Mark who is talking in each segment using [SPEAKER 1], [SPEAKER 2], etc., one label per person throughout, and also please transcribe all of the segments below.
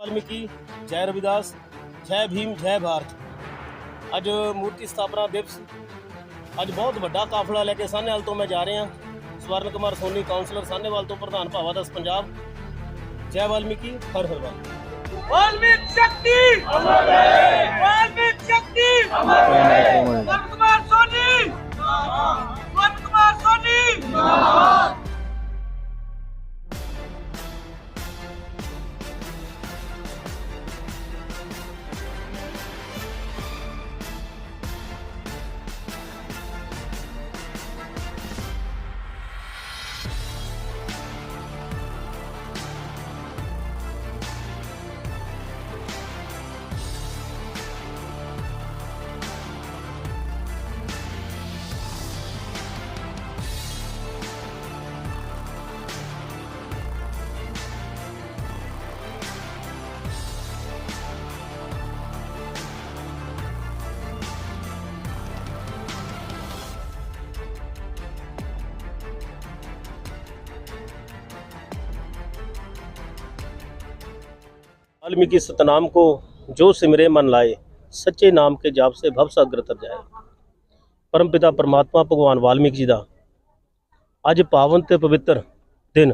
[SPEAKER 1] ਵਾਲਮੀਕੀ, ਜੈ ਰਵਿਦਾਸ, ਜੈ ਭੀਮ, ਜੈ ਭਾਰਤ। ਅੱਜ ਮੂਰਤੀ ਸਥਾਪਨਾ ਦਿਵਸ, ਅੱਜ ਬਹੁਤ ਵੱਡਾ ਕਾਫਲਾ ਲੈ ਕੇ ਸਾਹਨੇਵਾਲ ਤੋਂ ਮੈਂ ਜਾ ਰਿਹਾ। ਸਵਰਨ ਕੁਮਾਰ ਸੋਨੀ ਕਾਉਂਸਲਰ ਸਾਹਨੇਵਾਲ ਤੋਂ ਪ੍ਰਧਾਨ ਭਾਵਾ ਦਸ ਪੰਜਾਬ। ਜੈ ਵਾਲਮੀਕੀ, ਹਰ ਹਰ ਵਾਲਮੀਕ
[SPEAKER 2] ਸ਼ਕਤੀ! ਅਮਰ ਹੈ वाल्मीकि
[SPEAKER 1] सतनाम को जो सिमरे मन लाए सच्चे नाम के जाप से भव सागर तर जाए ਪਰਮ ਪਿਤਾ ਪਰਮਾਤਮਾ ਭਗਵਾਨ ਵਾਲਮੀਕ ਜੀ ਦਾ ਅੱਜ ਪਾਵਨ ਤੇ ਪਵਿੱਤਰ ਦਿਨ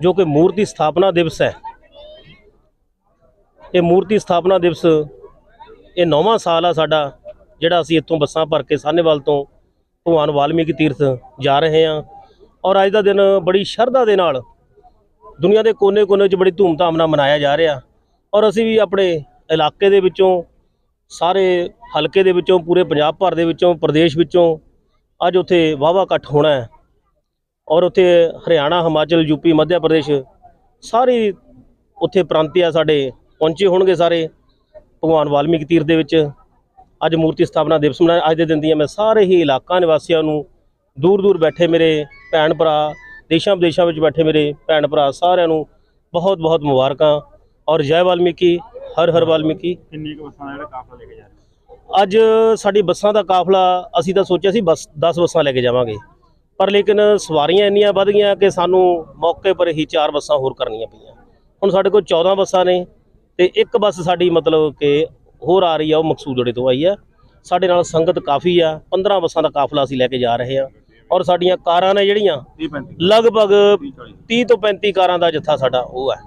[SPEAKER 1] ਜੋ ਕਿ ਮੂਰਤੀ ਸਥਾਪਨਾ ਦਿਵਸ ਹੈ ਇਹ ਮੂਰਤੀ ਸਥਾਪਨਾ ਦਿਵਸ ਇਹ ਨੌਵਾਂ ਸਾਲ ਆ ਸਾਡਾ ਜਿਹੜਾ ਅਸੀਂ ਇੱਥੋਂ ਬੱਸਾਂ ਭਰ ਕੇ ਸਾਹਨੇਵਾਲ ਤੋਂ ਭਗਵਾਨ ਵਾਲਮੀਕ ਤੀਰਥ ਜਾ ਰਹੇ ਹਾਂ ਔਰ ਅੱਜ ਦਾ ਦਿਨ ਬੜੀ ਸ਼ਰਧਾ ਦੇ ਨਾਲ ਦੁਨੀਆ ਦੇ ਕੋਨੇ-ਕੋਨੇ 'ਚ ਬੜੀ ਧੂਮਧਾਮ ਨਾਲ ਮਨਾਇਆ ਜਾ ਰਿਹਾ ਔਰ ਅਸੀਂ ਵੀ ਆਪਣੇ ਇਲਾਕੇ ਦੇ ਵਿੱਚੋਂ, ਸਾਰੇ ਹਲਕੇ ਦੇ ਵਿੱਚੋਂ, ਪੂਰੇ ਪੰਜਾਬ ਭਰ ਦੇ ਵਿੱਚੋਂ, ਪ੍ਰਦੇਸ਼ ਵਿੱਚੋਂ ਅੱਜ ਉੱਥੇ ਵਾਹਵਾ ਇਕੱਠ ਹੋਣਾ ਹੈ। ਔਰ ਉੱਥੇ ਹਰਿਆਣਾ, ਹਿਮਾਚਲ ਯੂਪੀ ਮੱਧ ਪ੍ਰਦੇਸ਼ ਸਾਰੇ ਉੱਥੇ ਪ੍ਰਾਂਤੀ ਆ ਸਾਡੇ ਪਹੁੰਚੇ ਹੋਣਗੇ ਸਾਰੇ। ਭਗਵਾਨ ਵਾਲਮੀਕ ਤੀਰਥ ਦੇ ਵਿੱਚ ਅੱਜ ਮੂਰਤੀ ਸਥਾਪਨਾ ਦਿਵਸ ਮਨਾਇਆ ਅੱਜ ਦੇ ਦਿਨ ਦੀਆਂ ਮੈਂ ਸਾਰੇ ਹੀ ਇਲਾਕਾ ਨਿਵਾਸੀਆਂ ਨੂੰ ਦੂਰ ਦੂਰ ਬੈਠੇ ਮੇਰੇ ਭੈਣ ਭਰਾ ਦੇਸ਼ਾਂ ਵਿਦੇਸ਼ਾਂ ਵਿੱਚ ਬੈਠੇ ਮੇਰੇ ਭੈਣ ਭਰਾ ਸਾਰਿਆਂ ਨੂੰ ਬਹੁਤ ਬਹੁਤ ਮੁਬਾਰਕਾਂ। ਔਰ ਜੈ ਵਾਲਮੀਕੀ ਹਰ ਹਰ ਵਾਲਮੀਕੀ।
[SPEAKER 3] ਕਿੰਨੀ ਕੁ ਬੱਸਾਂ ਦਾ ਜਿਹੜਾ ਕਾਫਲਾ ਲੈ ਕੇ ਜਾ ਰਹੇ
[SPEAKER 1] ਅੱਜ ਸਾਡੀ ਬੱਸਾਂ ਦਾ ਕਾਫਲਾ ਅਸੀਂ ਤਾਂ ਸੋਚਿਆ ਸੀ ਬਸ 10 ਬੱਸਾਂ ਲੈ ਕੇ ਜਾਵਾਂਗੇ। ਪਰ ਲੇਕਿਨ ਸਵਾਰੀਆਂ ਇੰਨੀਆਂ ਵੱਧ ਗਈਆਂ ਕਿ ਸਾਨੂੰ ਮੌਕੇ ਪਰ ਹੀ ਚਾਰ ਬੱਸਾਂ ਹੋਰ ਕਰਨੀਆਂ ਪਈਆਂ। ਹੁਣ ਸਾਡੇ ਕੋਲ 14 ਬੱਸਾਂ ਨੇ ਤੇ ਇੱਕ ਬੱਸ ਸਾਡੀ ਮਤਲਬ ਕਿ ਹੋਰ ਆ ਰਹੀ ਆ ਉਹ ਮਕਸੂਦੜੇ ਤੋਂ ਆਈ ਆ। ਸਾਡੇ ਨਾਲ ਸੰਗਤ ਕਾਫੀ ਆ 15 ਬੱਸਾਂ ਦਾ ਕਾਫਲਾ ਅਸੀਂ ਲੈ ਕੇ ਜਾ ਰਹੇ ਹਾਂ ਔਰ ਸਾਡੀਆਂ ਕਾਰਾਂ ਨੇ ਜਿਹੜੀਆਂ
[SPEAKER 3] 30 35
[SPEAKER 1] ਲਗਭਗ
[SPEAKER 3] 30 40
[SPEAKER 1] 30 ਤੋਂ 35 ਕਾਰਾਂ ਦਾ ਜੱਥਾ ਸਾਡਾ ਉਹ ਹੈ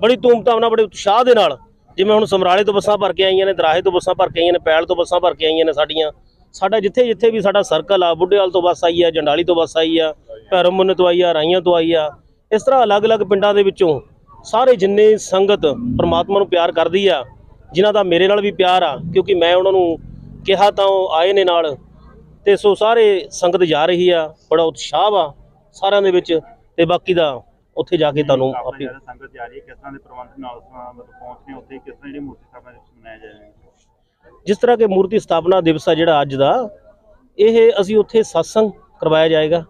[SPEAKER 1] ਬੜੀ ਧੂਮਧਾਮ ਨਾਲ, ਬੜੇ ਉਤਸ਼ਾਹ ਦੇ ਨਾਲ, ਜਿਵੇਂ ਹੁਣ ਸਮਰਾਲੇ ਤੋਂ ਬੱਸਾਂ ਭਰ ਕੇ ਆਈਆਂ ਨੇ, ਦਰਾਹੇ ਤੋਂ ਬੱਸਾਂ ਭਰ ਕੇ ਆਈਆਂ ਨੇ, ਪੈਲ ਤੋਂ ਬੱਸਾਂ ਭਰ ਕੇ ਆਈਆਂ ਨੇ ਸਾਡੀਆਂ। ਸਾਡਾ ਜਿੱਥੇ ਜਿੱਥੇ ਵੀ ਸਾਡਾ ਸਰਕਲ ਆ, ਬੁੱਢੇਵਾਲ ਤੋਂ ਬੱਸ ਆਈ ਆ, ਜੰਡਾਲੀ ਤੋਂ ਬੱਸ ਆਈ ਆ ਭੈਰੋਮੁੰਨ ਤੋਂ ਆਈ ਆ, ਰਾਈਆਂ ਤੋਂ ਆਈ ਆ, ਇਸ ਤਰ੍ਹਾਂ ਅਲੱਗ-ਅਲੱਗ ਪਿੰਡਾਂ ਦੇ ਵਿੱਚੋਂ ਸਾਰੇ ਜਿੰਨੇ ਸੰਗਤ ਪਰਮਾਤਮਾ ਨੂੰ ਪਿਆਰ ਕਰਦੀ ਆ, ਜਿਨ੍ਹਾਂ ਦਾ ਮੇਰੇ ਨਾਲ ਵੀ ਪਿਆਰ ਆ, ਕਿਉਂਕਿ ਮੈਂ ਉਹਨਾਂ ਨੂੰ ਕਿਹਾ ਤਾਂ ਉਹ ਆਏ ਨੇ ਨਾਲ, ਤੇ ਸੋ ਸਾਰੇ ਸੰਗਤ ਜਾ ਰਹੀ ਆ, ਬੜਾ ਉਤਸ਼ਾਹ ਵਾ ਸਾਰਿਆਂ ਦੇ ਵਿੱਚ, ਤੇ ਬਾਕੀ ਦਾ ਉੱਥੇ ਜਾ ਕੇ ਤੁਹਾਨੂੰ
[SPEAKER 3] ਕਾਫਲਾ
[SPEAKER 1] ਆਪੇ
[SPEAKER 3] ਜ਼ਿਆਦਾ ਸੰਗਤ ਜਾ ਰਹੀ ਹੈ ਕਿਸ ਤਰ੍ਹਾਂ ਦੇ ਪ੍ਰਬੰਧ ਨਾਲ ਮਤਲਬ ਪਹੁੰਚਣੇ ਉੱਥੇ ਕਿਸ ਤਰ੍ਹਾਂ ਜਿਹੜੀ ਮੂਰਤੀ ਸਥਾਪਨਾ ਦਿਵਸ ਮਨਾਇਆ ਜਾਏਗਾ
[SPEAKER 1] ਜਿਸ ਤਰ੍ਹਾਂ ਕਿ ਮੂਰਤੀ ਸਥਾਪਨਾ ਦਿਵਸ ਆ ਜਿਹੜਾ ਅੱਜ ਦਾ ਇਹ ਅਸੀਂ ਉੱਥੇ satsang ਕਰਵਾਇਆ ਜਾਏਗਾ।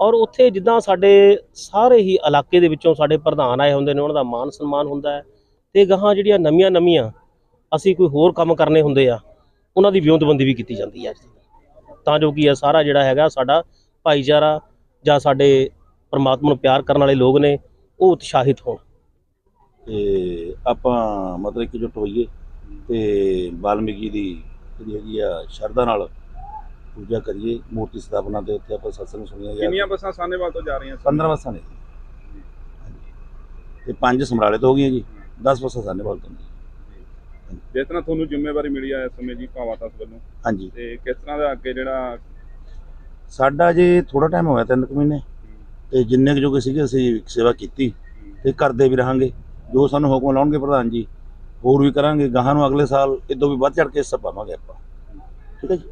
[SPEAKER 1] ਔਰ ਉੱਥੇ ਜਿੱਦਾਂ ਸਾਡੇ ਸਾਰੇ ਹੀ ਇਲਾਕੇ ਦੇ ਵਿੱਚੋਂ ਸਾਡੇ ਪ੍ਰਧਾਨ ਆਏ ਹੁੰਦੇ ਨੇ ਉਹਨਾਂ ਦਾ ਮਾਨ ਸਨਮਾਨ ਹੁੰਦਾ ਹੈ। ਤੇ ਗਾਹਾਂ ਜਿਹੜੀਆਂ ਨਵੀਆਂ ਨਵੀਆਂ ਅਸੀਂ ਕੋਈ ਹੋਰ ਕੰਮ ਕਰਨੇ ਹੁੰਦੇ ਆ ਉਹਨਾਂ ਦੀ ਵਿਉਂਤਬੰਦੀ ਵੀ ਕੀਤੀ ਜਾਂਦੀ ਹੈ ਅੱਜ। ਤਾਂ ਜੋ ਕਿ ਇਹ ਸਾਰਾ ਜਿਹੜਾ ਹੈਗਾ ਸਾਡਾ ਭਾਈਚਾਰਾ ਜਾਂ ਸਾਡੇ ਪਰਮਾਤਮਾ ਨੂੰ ਪਿਆਰ ਕਰਨ ਵਾਲੇ ਲੋਕ ਨੇ ਉਹ ਉਤਸ਼ਾਹਿਤ ਹੋਣ।
[SPEAKER 4] ਤੇ ਆਪਾਂ ਮਤਲਬ ਇਕਜੁੱਟ ਹੋਈਏ ਤੇ ਵਾਲਮੀਕੀ ਦੀ ਜਿਹੜੀ ਹੈਗੀ ਆ ਸ਼ਰਧਾ ਨਾਲ ਪੂਜਾ ਕਰੀਏ। ਮੂਰਤੀ ਸਥਾਪਨਾ ਦੇ ਉੱਤੇ ਆਪਾਂ ਸਤਸੰਗ ਸੁਣੀਏ ਯਾਰ
[SPEAKER 3] ਕਿੰਨੀਆਂ ਬੱਸਾਂ ਸਾਹਨੇਵਾਲ ਤੋਂ ਜਾ ਰਹੀਆਂ
[SPEAKER 4] 15 ਬੱਸਾਂ ਨੇ ਤੇ ਪੰਜ ਸਮਰਾਲੇ ਤੋਂ ਹੋ ਗਈਆਂ ਜੀ। 10 ਬੱਸਾਂ ਸਾਨੇਵਾਲ ਤੋਂ।
[SPEAKER 3] ਜਿਸ ਤਰ੍ਹਾਂ ਤੁਹਾਨੂੰ ਜ਼ਿੰਮੇਵਾਰੀ ਮਿਲੀ ਆ ਇਸ ਸਮੇਂ ਜੀ ਭਾਵਾਤਸ ਵੱਲੋਂ
[SPEAKER 4] ਹਾਂਜੀ।
[SPEAKER 3] ਤੇ ਕਿਸ ਤਰ੍ਹਾਂ ਦਾ ਅੱਗੇ ਜਿਹੜਾ
[SPEAKER 4] ਸਾਡਾ ਜੇ ਥੋੜਾ ਟਾਈਮ ਹੋਇਆ ਤਿੰਨ ਕੁ ਮਹੀਨੇ। ਤੇ ਜਿੰਨੇ ਕੁ ਜੋਗੇ ਸੀਗੇ ਅਸੀਂ ਸੇਵਾ ਕੀਤੀ ਤੇ ਕਰਦੇ ਵੀ ਰਹਾਂਗੇ। ਜੋ ਸਾਨੂੰ ਹੁਕਮ ਲਾਉਣਗੇ ਪ੍ਰਧਾਨ ਜੀ, ਹੋਰ ਵੀ ਕਰਾਂਗੇ। ਗਾਹਾਂ ਨੂੰ ਅਗਲੇ ਸਾਲ ਇਦੋਂ ਵੀ ਵੱਧ ਚੜ ਕੇ ਹਿੱਸਾ ਪਾਵਾਂਗੇ ਆਪਾਂ। ਠੀਕ ਹੈ ਜੀ?